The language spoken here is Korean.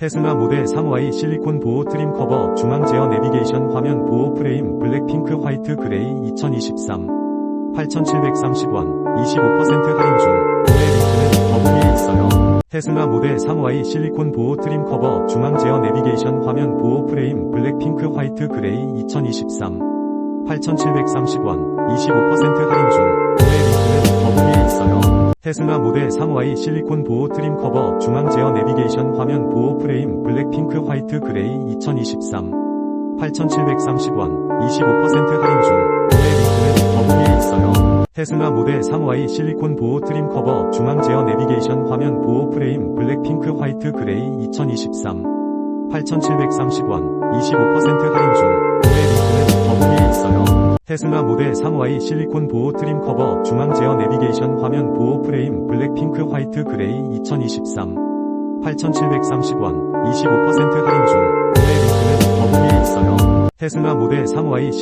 테슬라 모델 3Y 실리콘 보호 트림 커버 중앙 제어 내비게이션 화면 보호 프레임 블랙 핑크 화이트 그레이 2023 8,730원 25% 할인 중. 구매 링크는 더보기에 있어요. 테슬라 모델 3Y 실리콘 보호 트림 커버 중앙 제어 내비게이션 화면 보호 프레임 블랙 핑크 화이트 그레이 2023 8,730원 25% 할인 중 테슬라 모델 3Y 실리콘 보호 트림 커버 중앙 제어 내비게이션 화면 보호 프레임 블랙핑크 화이트 그레이 2023 8,730원 25% 할인 중. 테슬라 모델 3Y 실리콘 보호 트림 커버 중앙 제어 내비게이션 화면 보호 프레임 블랙핑크 화이트 그레이 2023 8,730원 25% 할인 중 구매 링크는 더보기에 있어요. 테슬라 모델 3Y 실리콘 보호 트림 커버 중앙 제어 내비게이션 화면 보호 프레임 블랙 핑크 화이트 그레이 2023 8,730원 25% 할인 중 구매 링크는 더보기에 있어요. 테슬라 모델 3Y 실